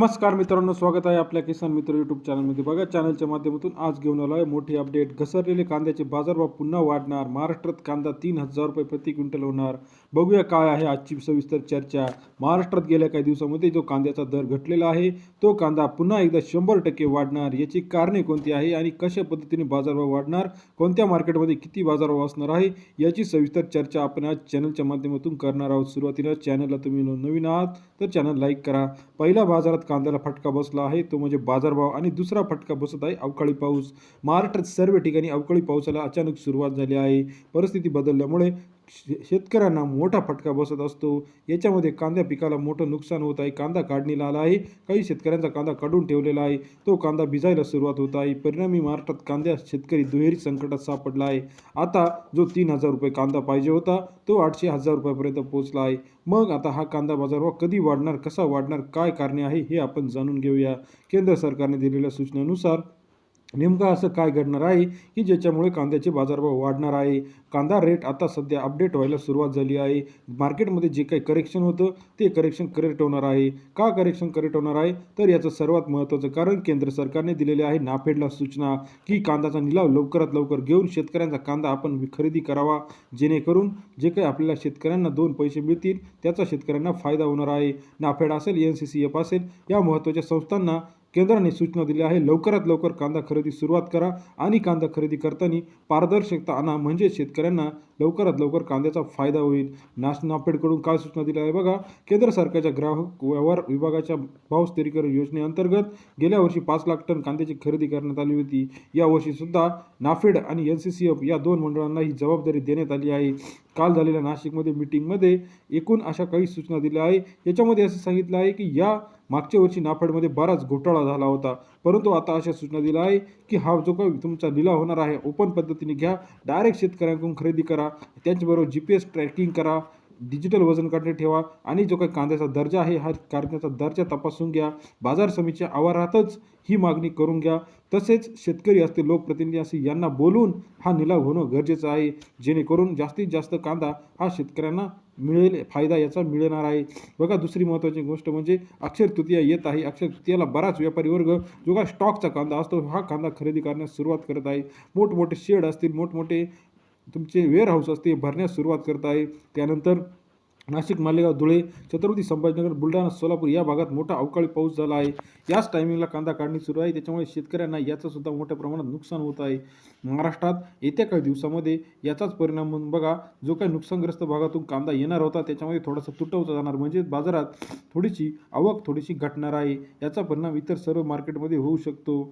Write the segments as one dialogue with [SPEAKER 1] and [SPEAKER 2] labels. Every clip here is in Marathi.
[SPEAKER 1] नमस्कार मित्रांनो स्वागत आहे आपल्या किसान मित्र यूट्यूब चॅनलमध्ये बघा चॅनलच्या माध्यमातून आज घेऊन आलो आहे मोठी अपडेट घसरलेले कांद्याचे बाजारभाव पुन्हा वाढणार. महाराष्ट्रात कांदा तीन हजार रुपये प्रति क्विंटल होणार. बघूया काय आहे आजची सविस्तर चर्चा. महाराष्ट्रात गेल्या काही दिवसामध्ये जो कांद्याचा दर घटलेला आहे तो कांदा पुन्हा एकदा शंभर टक्के वाढणार. याची कारणे कोणती आहे आणि कशा पद्धतीने बाजारभाव वाढणार? कोणत्या मार्केटमध्ये किती बाजारभाव असणार आहे? याची सविस्तर चर्चा आपण आज चॅनलच्या माध्यमातून करणार आहोत. सुरुवातीला चॅनलला तुम्ही नवीन आहात तर चॅनल लाईक करा. पहिल्या बाजारात कांद्याला फटका बसला आहे. तो म्हणजे बाजारभाव आणि दुसरा फटका बसत आहे. अवकाळी पाऊस. महाराष्ट्रात सर्व ठिकाणी अवकाळी पावसाला अचानक सुरुवात झाली आहे. परिस्थिती बदलल्यामुळे शे- शेतकऱ्यांना मोठा फटका बसत असतो. याच्यामध्ये कांद्या पिकाला मोठं नुकसान होत आहे. कांदा काढणीला आला आहे. काही शेतकऱ्यांचा कांदा काढून ठेवलेला आहे. तो कांदा भिजायला सुरुवात होत आहे. परिणामी महाराष्ट्रात कांद्या शेतकरी दुहेरी संकटात सापडला आहे. आता जो तीन हजार रुपये कांदा पाहिजे होता तो आठशे हजार रुपयापर्यंत पोहोचला आहे. मग आता हा कांदा बाजारभाव कधी वाढणार कसा वाढणार काय कारणे आहे हे आपण जाणून घेऊया. केंद्र सरकारने दिलेल्या सूचनेनुसार नेमकं असं काय घडणार आहे? की ज्याच्यामुळे कांद्याचे बाजारभाव वाढणार आहे? कांदा रेट आता सध्या अपडेट व्हायला सुरुवात झाली आहे. मार्केटमध्ये जे काही करेक्शन होतं ते करेक्शन करेक्ट होणार आहे. का करेक्शन करेक्ट होणार आहे? तर याचं सर्वात महत्त्वाचं कारण केंद्र सरकारने दिलेले आहे नाफेडला सूचना की कांद्याचा निलाव लवकरात लवकर घेऊन शेतकऱ्यांचा कांदा आपण खरेदी करावा. जेणेकरून जे काही आपल्याला शेतकऱ्यांना दोन पैसे मिळतील त्याचा शेतकऱ्यांना फायदा होणार आहे. नाफेड असेल एन सी सी एफ असेल या महत्त्वाच्या संस्थांना केंद्राने सूचना दिली आहे लवकरात लवकर कांदा खरेदी सुरुवात करा आणि कांदा खरेदी करताना पारदर्शकता आणा. म्हणजे शेतकऱ्यांना लवकरात लवकर कांद्याचा फायदा होईल. नाश नाफेडकडून काय सूचना दिल्या आहे बघा केंद्र सरकारच्या ग्राहक व्यवहार विभागाच्या भाव स्थिरीकरण योजनेअंतर्गत गेल्या वर्षी पाच लाख टन कांद्याची खरेदी करण्यात आली होती. यावर्षी सुद्धा नाफेड आणि एन सी सी एफ या दोन मंडळांना ही जबाबदारी देण्यात आली आहे. काल झालेल्या नाशिकमध्ये मिटिंगमध्ये एकूण अशा काही सूचना दिल्या आहे याच्यामध्ये असं सांगितलं आहे की या मागच्या वर्षी नाफेडमध्ये बराच घोटाळा झाला होता. परंतु आता अशा सूचना दिल्या आहे की हा जो काही तुमचा लिलाव होणार आहे ओपन पद्धतीने घ्या. डायरेक्ट शेतकऱ्यांकडून खरेदी करा. त्याचबरोबर जी पी एस ट्रॅकिंग करा डिजिटल वजन काढणे ठेवा आणि जो काही कांद्याचा दर्जा आहे हा कांद्याचा दर्जा तपासून घ्या. बाजार समितीच्या आवारातच ही मागणी करून घ्या. तसेच शेतकरी असतील लोकप्रतिनिधी असतील यांना बोलून हा निलाव होणं गरजेचं आहे. जेणेकरून जास्तीत जास्त कांदा हा शेतकऱ्यांना मिळेल फायदा याचा मिळणार आहे. बघा दुसरी महत्त्वाची गोष्ट म्हणजे अक्षर तृतीया येत आहे. अक्षर तृतीयाला बराच व्यापारी वर्ग जो का स्टॉकचा कांदा असतो हा कांदा खरेदी करण्यास सुरुवात करत आहे. मोठमोठे शेड असतील मोठमोठे तुमचे वेअर हाऊस असते भरण्यास सुरुवात करत आहे. त्यानंतर नाशिक मालेगाव धुळे छत्रपती संभाजीनगर बुलढाणा सोलापूर या भागात मोठा अवकाळी पाऊस झाला आहे. याच टायमिंगला कांदा काढणी सुरू आहे. त्याच्यामुळे शेतकऱ्यांना याचंसुद्धा मोठ्या प्रमाणात नुकसान होत आहे. महाराष्ट्रात येत्या काही दिवसामध्ये याचाच परिणाम म्हणून बघा जो काही नुकसानग्रस्त भागातून कांदा येणार होता त्याच्यामध्ये थोडासा तुटवता जाणार. म्हणजे बाजारात थोडीशी आवक थोडीशी घटणार आहे. याचा परिणाम इतर सर्व मार्केटमध्ये होऊ शकतो.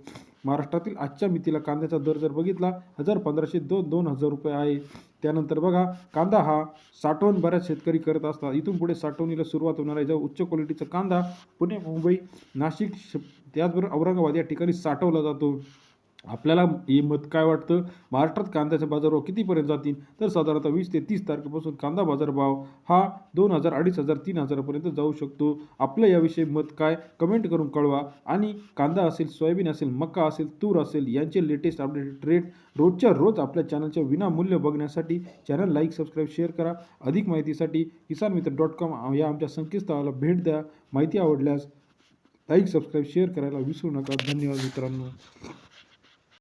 [SPEAKER 1] महाराष्ट्रातील आजच्या मितीला कांद्याचा दर जर बघितला हजार पंधराशे दोन दोन हजार रुपये आहे. त्यानंतर बघा कांदा हा साठवण बऱ्याच शेतकरी करत असतात. इथून पुढे साठवणीला सुरुवात होणार आहे. जेव्हा उच्च क्वालिटीचा कांदा पुणे मुंबई नाशिक श- त्याचबरोबर औरंगाबाद या ठिकाणी साठवला जातो. आपल्याला हे मत काय वाटतं? महाराष्ट्रात कांद्याचे बाजारभाव कितीपर्यंत जातील? तर साधारणतः वीस ते तीस तारखेपासून कांदा बाजारभाव हा दोन हजार अडीच हजार तीन हजारापर्यंत जाऊ शकतो. आपलं याविषयी मत काय? कमेंट करून कळवा. आणि कांदा असेल सोयाबीन असेल मका असेल तूर असेल यांचे लेटेस्ट अपडेटेड रेट रोजच्या रोज आपल्या चॅनलच्या विनामूल्य बघण्यासाठी चॅनल लाईक सबस्क्राईब शेअर करा. अधिक माहितीसाठी किसान मित्र डॉट कॉम या आमच्या संकेतस्थळाला भेट द्या. माहिती आवडल्यास लाईक सबस्क्राईब शेअर करायला विसरू नका. धन्यवाद मित्रांनो.